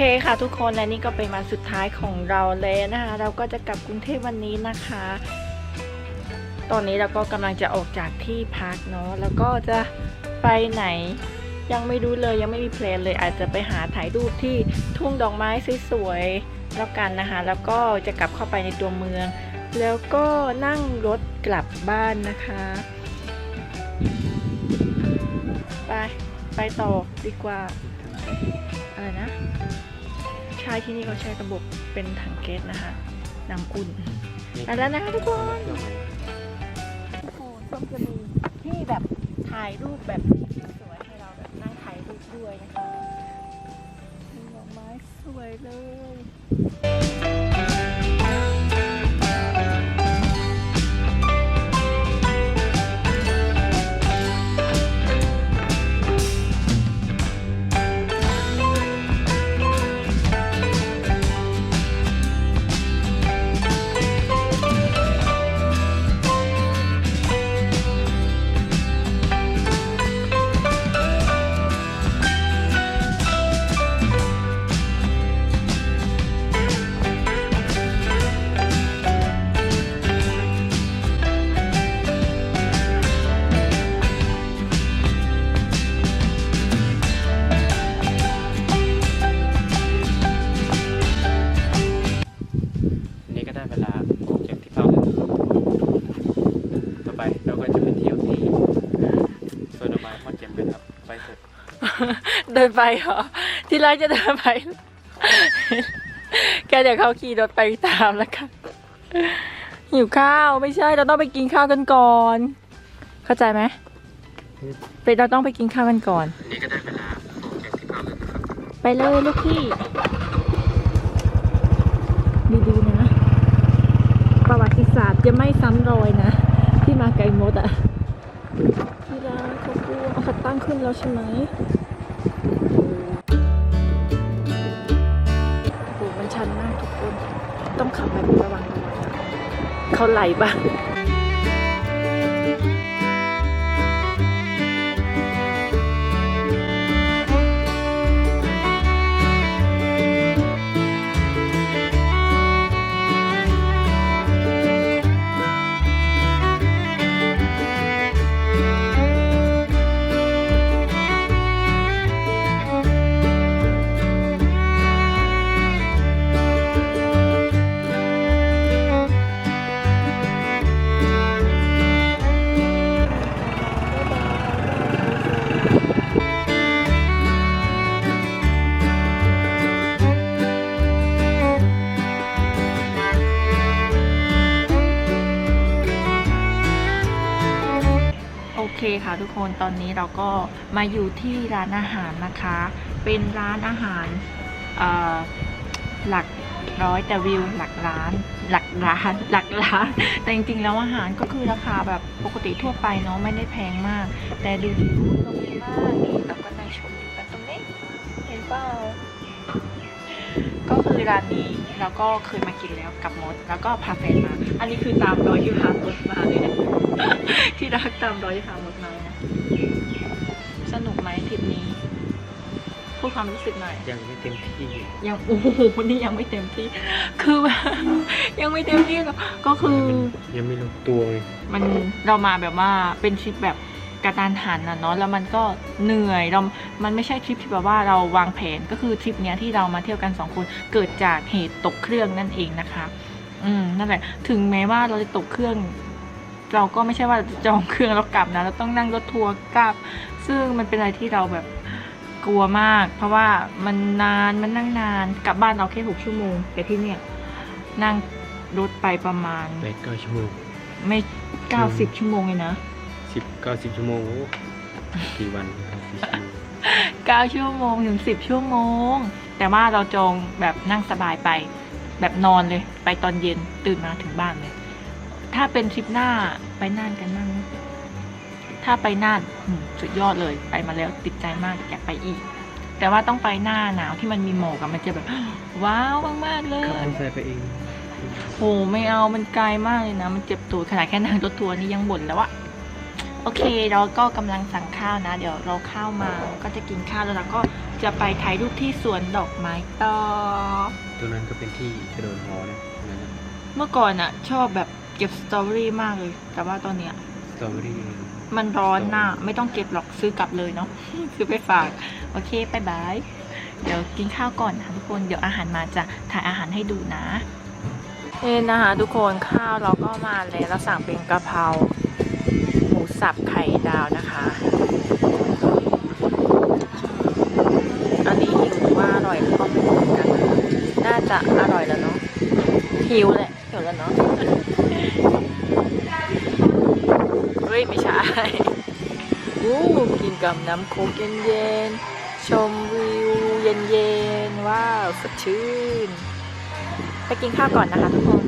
เคค่ะทุกคนและนี่ก็เป็นวันสุดท้ายของเราเลยนะคะ เราก็จะกลับกรุงเทพวันนี้นะคะ ตอนนี้เราก็กำลังจะออกจากที่พักเนาะแล้วก็จะไปไหนยังไม่รู้เลยยังไม่มีแพลนเลยอาจจะไปหาถ่ายรูปที่ทุ่งดอกไม้สวยๆแล้วกันนะคะ แล้วก็จะกลับเข้าไปในตัวเมือง แล้วก็นั่งรถกลับบ้านนะคะ ไปไปต่อดีกว่า อะไรนะใช่ที่นี่เขาใช้ระบบเป็นถังแก๊สนะคะน้ำอุ่นไปแล้วนะคะทุกคนโอ้โหส้มจะมีที่แบบถ่ายรูปแบบสวยๆให้เราแบบนั่งถ่ายรูปด้วยนะคะมีดอกไม้สวยเลย ดินไปเหรอ ที่ร้านจะเดินไป แกเดี๋ยวเขาขี่รถไปตามแล้วกันหิวข้าวไม่ใช่เราต้องไปกินข้าวกันก่อน เข้าใจไหมไปเราต้องไปกินข้าวกันก่อน นี่ก็ได้เวลาออกจากที่พักแล้วนะครับ ไปเลยลูกพี่ ดีๆนะ ประวัติศาสตร์จะไม่ซ้ำรอยนะ ที่มาไกลมดอะที่ร้านเขากลัวเอาขัดตั้งขึ้นแล้วใช่ไหม ต้องขับแบบระวังระวังเขาไหลบ้าง คะทุกคนตอนนี้เราก็มาอยู่ที่ร้านอาหารนะคะ เป็นร้านอาหารหลักร้อยแต่วิวหลักล้าน หลักล้าน หลักล้าน แต่จริงๆแล้วอาหารก็คือราคาแบบปกติทั่วไปเนาะไม่ได้แพงมาก แต่ดูดีก็มีมากนี่เราก็นั่งชมอยู่กันตรงนี้ เห็นเปล่าก็คือร้านนี้ เราก็เคยมากินแล้วกับมด แล้วก็พาแฟนมา อันนี้คือตามรอยที่พามดมาเลยนะที่รักตามรอยที่พามดมาเลยนะสนุกไหมทริปนี้พูดความรู้สึกหน่อยยังไม่เต็มที่ยังโอ้โหนี่ยังไม่เต็มที่ คือแบบยังไม่เต็มที่หรอกก็คือ ยังไม่ลงตัวเลยมันเรามาแบบว่าเป็นทริปแบบ กระตานหันนะเนาะแล้วมันก็เหนื่อยเรามันไม่ใช่ทริปที่แบบว่าเราวางแผนก็คือทริปเนี้ยที่เรามาเที่ยวกันสองคนเกิดจากเหตุตกเครื่องนั่นเองนะคะ อืมนั่นแหละถึงแม้ว่าเราจะตกเครื่อง เราก็ไม่ใช่ว่าจะจองเครื่องแล้วกลับนะเราต้องนั่งรถทัวร์กลับ ซึ่งมันเป็นอะไรที่เราแบบกลัวมาก เพราะว่ามันนานมันนั่งนานกลับบ้านเราแค่หกชั่วโมง แต่ที่เนี่ยนั่งรถไปประมาณแปดเก้าชั่วโมงไม่เก้าสิบชั่วโมงเลยนะ สิบเก้าสิบชั่วโมงโอ้กี่วันครับสี่ชั่วโมงเก้าชั่วโมงถึงสิบชั่วโมง แต่ว่าเราจองแบบนั่งสบายไป แบบนอนเลย ไปตอนเย็นตื่นมาถึงบ้านเลย ถ้าเป็นทริปหน้าไปน่านกันนั่งถ้าไปน่านอืมสุดยอดเลยไปมาแล้วติดใจมากอยากไปอีก แต่ว่าต้องไปหน้าหนาวที่มันมีหมอกอะมันจะแบบ ว้าวมากๆเลขับมอเตยอร์ไซค์ไปเองโหไม่เอามันไกลมากเลยนะ มันเจ็บตัวขนาดแค่นั่งรถทัวร์นี่ยังบ่นแล้วอะโอโอเคเราก็กำลังสั่งข้าวนะ เดี๋ยวเราข้าวมาก็จะกินข้าวแล้วเราก็จะไปถ่ายรูปที่สวนดอกไม้ต่อตรงนั้นก็เป็นที่กระโดดหอนะตรงนั้นนะเมื่อก่อนอะชอบแบบเก็บสตรอเบอรี่มากเลย แต่ว่าตอนเนี้ยสตรอเบอรี่มันร้อนน่ะไม่ต้องเก็บหรอกซื้อกลับเลยเนาะซื้อไปฝากโอเคบายบายเดี๋ยวกินข้าวก่อนนะทุกคนเดี๋ยวอาหารมาจะถ่ายอาหารให้ดูนะเอ็นนะคะทุกคนข้าวเราก็มาแล้วเราสั่งเป็นกะเพราหมู สับไข่ดาวนะคะอันนี้หิวว่าอร่อยก็ไม่รู้เหมือนกัน น่าจะอร่อยแล้วเนาะหิวแหละหิวแล้วเนาะเฮ้ยไม่ใช่อู้กินกับน้ำโคกเย็นๆชมวิวเย็นๆว้าวสดชื่น ไปกินข้าวก่อนนะคะทุกคน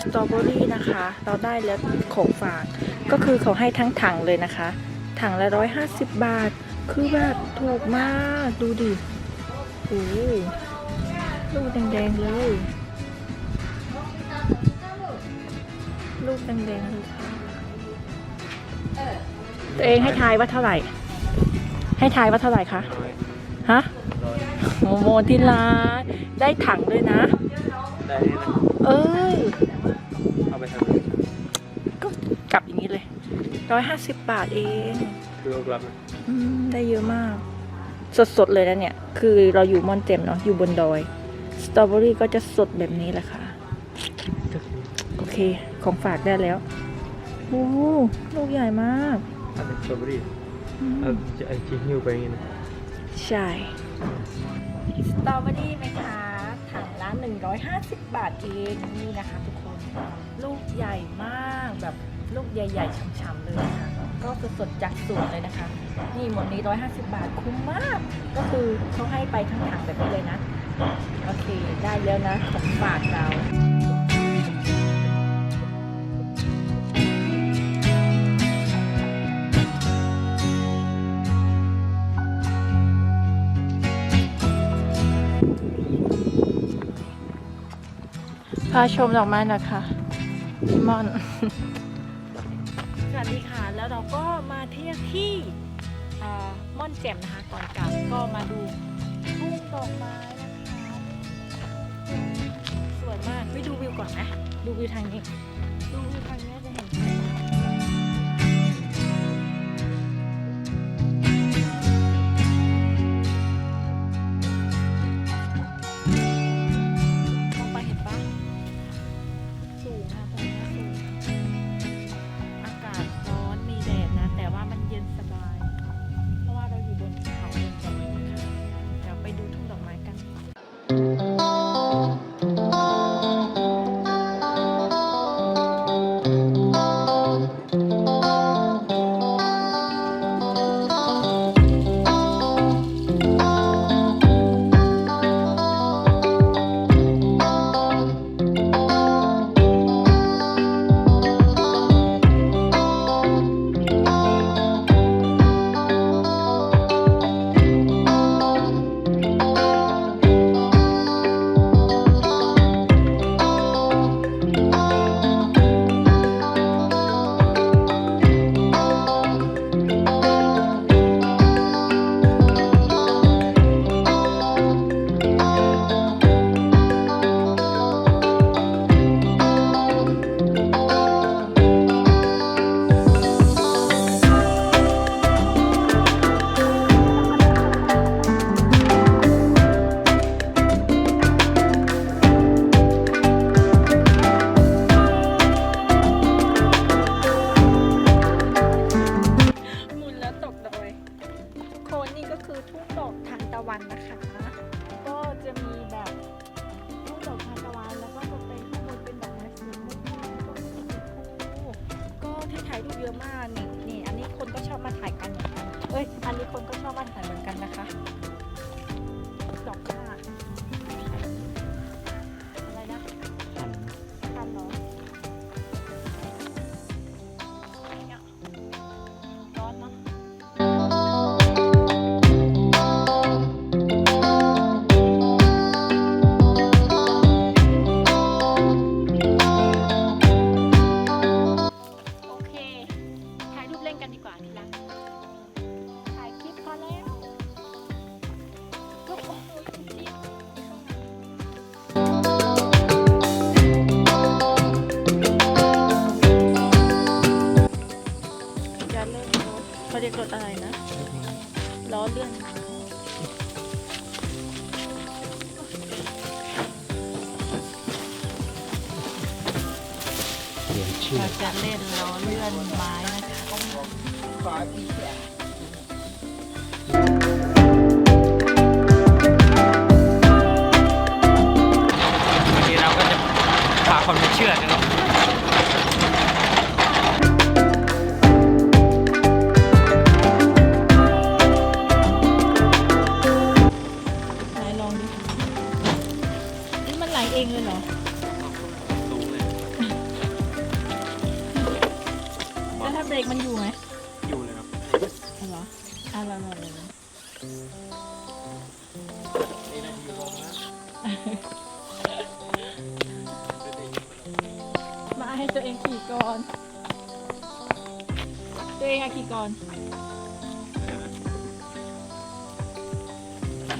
สตรอเบอรี่นะคะ เราได้แล้วของฝาก ก็คือเขาให้ทั้งถังเลยนะคะ ถังละร้อยห้าสิบบาท คือแบบถูกมาก ดูดิโอ้ลูกแดงๆเลย ลูกแดงๆเลยค่ะตัวเองให้ทายว่าเท่าไหร่ ให้ทายว่าเท่าไหร่คะ ฮะ โมโมที่ร้านได้ถังด้วยนะ ได้เลยนะเอ้ยเอาไปทำอะไรก็กลับอย่างนี้เลยร้อยห้าสิบบาทเองคือเอากลับนะอืมได้เยอะมาก สดๆเลยนะเนี่ย คือเราอยู่มอนเต็มเนาะอยู่บนดอย สตรอเบอรี่ก็จะสดแบบนี้แหละค่ะ โอเค ของฝากได้แล้วโอ้ลูกใหญ่มากถ้าเป็นสตรอเบอรี่อืมเอาจะไอจีหิ้วไปอย่างงี้นะ ใช่สตร อเบอรี่ไหมคะถังละ150 บาทเองนี่นะคะทุกคนลูกใหญ่มากแบบลูกใหญ่ๆช่ำๆเลยนะคะก็สดๆจากสวนเลยนะคะ นี่หมดนี้ 150 บาทคุ้มมาก ก็คือเขาให้ไปทั้งถังแบบนี้เลยนะ โอเค ได้แล้วนะของฝากเราาชมดอกไม้นะคะพี่มอน สวัสดีค่ะ แล้วเราก็มาเที่ยวที่เอ่อม่อนแจ่มนะคะ ก่อนกลับก็มาดูทุ่งดอกไม้นะคะสวยมากไปดูวิวก่อนนะ ดูวิวทางนี้ ดูวิวทางนี้จะเห็น คนก็ชอบมาถ่ายเหมือนกันนะคะ รียกรถอะไรนะล้อเลื่อนเปลี่ยนชื่อเราจะเล่นล้อเลื่อนไม้นะคะวันนี้เราก็จะพาคนไปเชื่อดนะ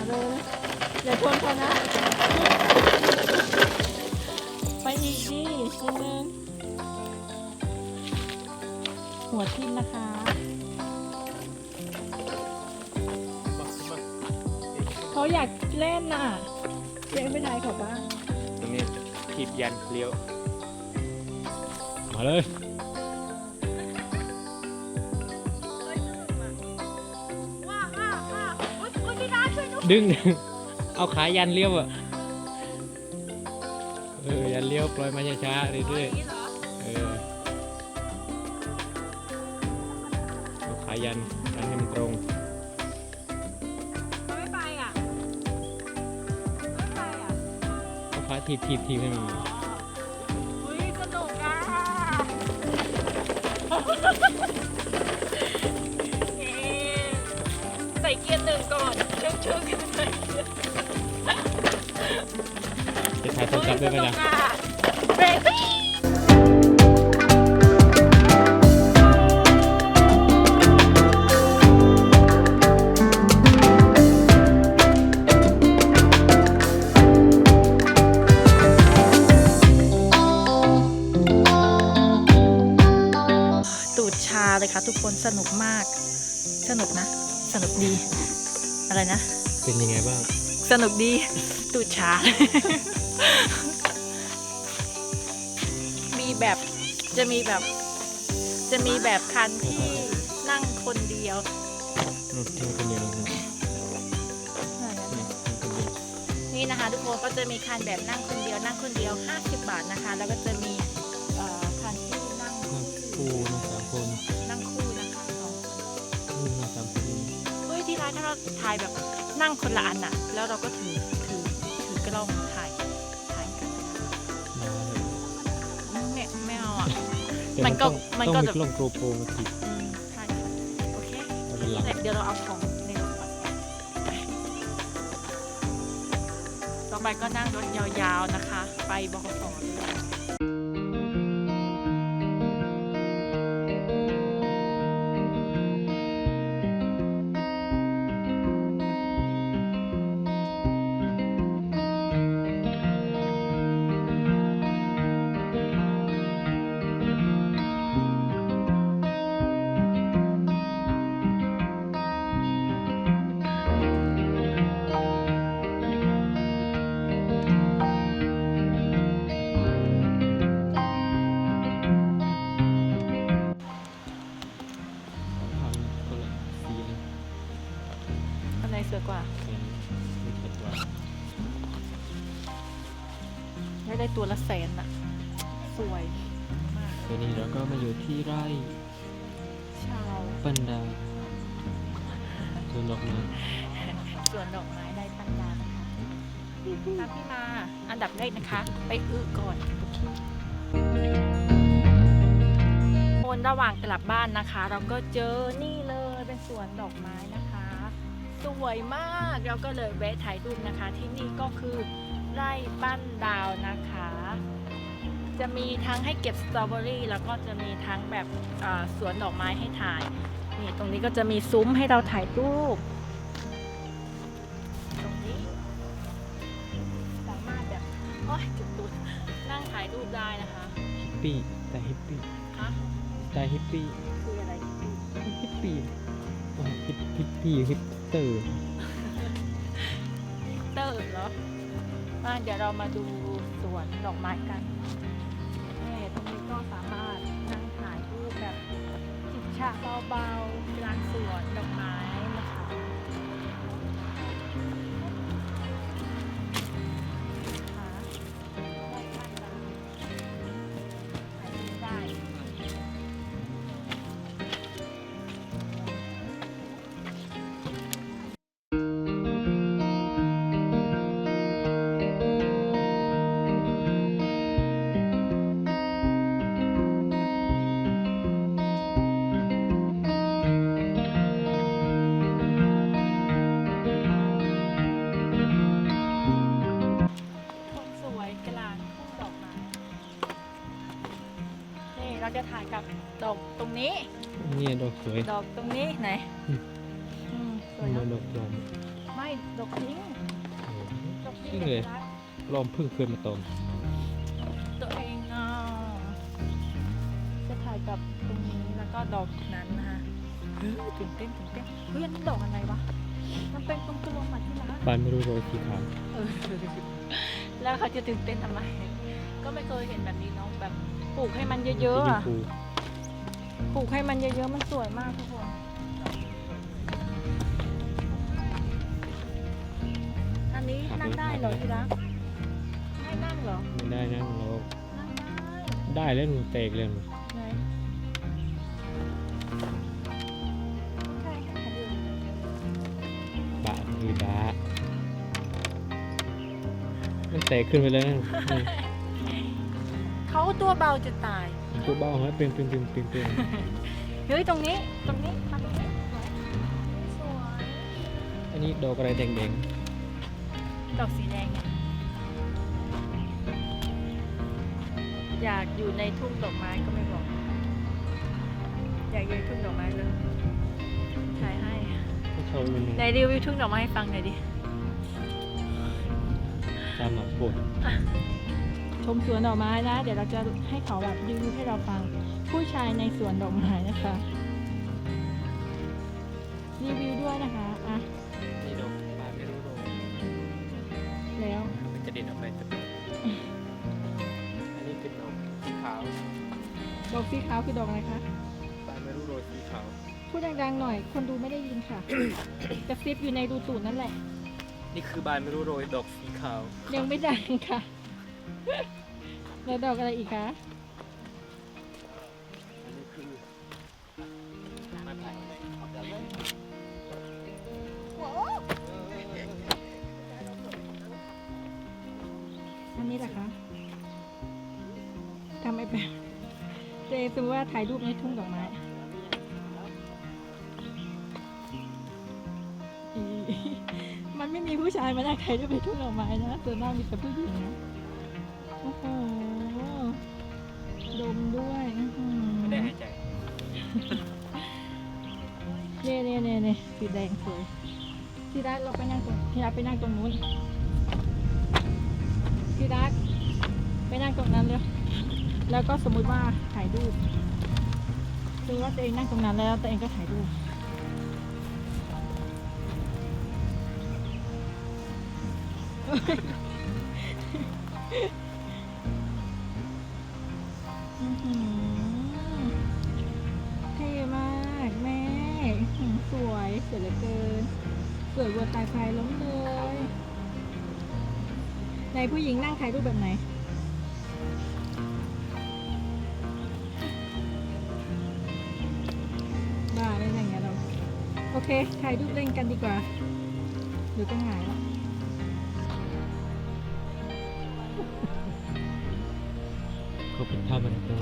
เลยนะอย่าชนเขานะ ไปอีกดินิดนึงหัวทิ่มนะคะ เขาอยากเล่นน่ะเจ๊ไม่ได้เขาบ้าง ตรงนี้ถีบยันเลี้ยว มาเลย ดาช่วยด้วยดึง เอาขายันเลี้ยวอะเออยันเลี้ยวปล่อยมาช้าๆเรื่อยนี่เหรอๆเออเอาขายันยันให้มันตรงเขาไม่ไปอะไม่ไปอะเอาขาถีบถีบถีบให้มันอ๋ออุ้ยสนุกอะเอ๊ะใส่เกียร์หนึ่งก่อน เชิงเชิงๆใส่เกียจะถ่ายโทรศัพท์ด้วยไหมสนุล่ะกอะเบรกตูดชาเลยค่ะทุกคนสนุกมาก สนุกนะ สนุกดี อะไรนะ เป็นยังไงบ้าง สนุกดี ตูดชา มีแบบจะมีแบบ จะมีแบบคันที่นั่งคนเดียวอืมนี่คนเดียวนี่นี่คนเดียวนี่นะคะ ทุกคนก็จะมีคันแบบนั่งคนเดียวนั่งคนเดียว 50 บาทนะคะ แล้วก็จะมี ถ้าเราถ่ายแบบนั่งคนละอันอะแล้วเราก็ถือถือถือกล้องถ่ายถ่ายกันมาเลยไม่ไม่เอาอะแต่มันก็ต้องมันต้องก็มีแบบกล้องโปรโปรมาติดอืมใช่โอเคไว้เป็นหลังเดี๋ยวเราเอาของในรถก่อนต่อไปก็นั่งรถยาวๆนะคะ ไปบกสเลย ตัวละแสนอะสวยมากวันนี้เราก็มาอยู่ที่ไร่ชาวปันดาสวนดอกไม้สวนดอกไม้ได้ปันดานะคะตามพี่มาอันดับแรกนะคะ ไปอึก่อนโอเคคนระหว่างกลับบ้านนะคะ เราก็เจอนี่เลยเป็นสวนดอกไม้นะคะ สวยมากเราก็เลยแวะถ่ายรูปนะคะ ที่นี่ก็คือ ไร่บ้านดาวนะคะ จะมีทั้งให้เก็บสตรอเบอรี่แล้วก็จะมีทั้งแบบเอ่อสวนดอกไม้ให้ถ่าย นี่ตรงนี้ก็จะมีซุ้มให้เราถ่ายรูปตรงนี้สามารถแบบโอ้ยจุดตุดนั่งถ่ายรูปได้นะคะฮิปปี้แต่ฮิปปี้ฮะแต่ฮิปปี้คืออะไรฮิปปี้ฮิปฮิปปี้ฮิปเตอร์เตอร์เหรอ มาเดี๋ยวเรามาดูสวนดอกไม้กันนี่ตรงนี้ก็สามารถนั่งถ่ายรูปแบบจิบชาเบาๆกลางสวนดอก อกตรงนี้ เนี่ยดอกสวยดอกตรงนี้ไหนอืมอืมสวยมาเนดอะอกปลอมไม่ดอกพิงค์โอ้โหดอกพิงจริงค์เลยด็กรักปลอมเพิ่งเคยมาตอมตัวเองอะจะถ่ายกับตรงนี้แล้วก็ดอกนั้นนะคะเฮ้ยตื่นเต้นตื่นเต้นเฮ้ยอันนี้ดอกอะไรวะมันเป็นกลมๆมาที่ร้านบานไม่รู้โรยสีขาวเออแล้วเขาจะตื่นเต้นทำไม ก็ไม่เคยเห็นแบบนี้เนาะแบบปลูกให้มันเยอะๆอะสีชมพู ปลูกให้มันเยอะๆ มันสวยมากทุกคนอันนี้นั่งได้เหรอที่รักให้นั่งเหรอ ไม่ได้นั่งเรานั่งได้ได้แล้วหนูเตกเลยหนูไหนใช่ค่ะดูบะคือบะมันเตกขึ้นไปแล้วนั่นนี่เขาตัวเบาจะตาย ตัวเบ้าฮะเปลี่ยนเปลี่ยนเปลี่ยนเปลี่ยนเปลี่ยนเฮ้ยตรงนี้ ตรงนี้มาตรงนี้สวยสวยอันนี้ดอกอะไรแดงดอกสีแดงเนี่ยอยากอยู่ในทุ่งดอกไม้ก็ไม่บอก อยากอยู่ในทุ่งดอกไม้เลยถ่ายให้ๆก็ชอบมันในรีวิวทุ่งดอกไม้ให้ฟังหน่อยดิตามหมาปวด ชมสวนดอกไม้นะ เดี๋ยวเราจะให้เขาแบบรีวิวให้เราฟัง ผู้ชายในสวนดอกไม้นะคะรีวิวด้วยนะคะอะนี่ดอกบานไม่รู้โรยแล้วมันจะเด็ดออกไปจะอันนี้เป็นดอกสีขาวดอกสีขาวคือดอกอะไรคะบานไม่รู้โรยสีขาวพูดดังๆหน่อย คนดูไม่ได้ยินค่ะกระซิบอยู่ในรูตูดนั่นแหละ นี่คือบานไม่รู้โรยดอกสีขาว ยังไม่ดังค่ะ แล้วดอกอะไรอีกคะ อันนี้คือไม้ไผ่อันนี้แหละคะทำไมแบบเจสมมติว่าถ่ายรูปในทุ่งดอกไม้อีมันไม่มีผู้ชายมานั่งถ่ายรูปในทุ่งดอกไม้นะส่วนมากมีแต่ผู้หญิงนะ ดมด้วยไม่ได้หายใจเน่เน่เน่เน่สีแดงสวยที่รักเราไปนั่งตรงที่รักไปนั่งตรงนู้นที่รักไปนั่งตรงนั้นเลยแล้วก็สมมุติว่าถ่ายรูปคือว่าตัวเองนั่งตรงนั้นแล้วตัวเองก็ถ่ายรูปอื้ สวยเหลือเกินสวยบัวตายไฟล้มเลยในผู้หญิงนั่งถ่ายรูปแบบไหนบ้าไม่ใช่อย่างเงี้ยเราโอเคถ่ายรูปเล่นกันดีกว่าหรือก็หงายแล้วเขาเป็นภาพอะไรกัน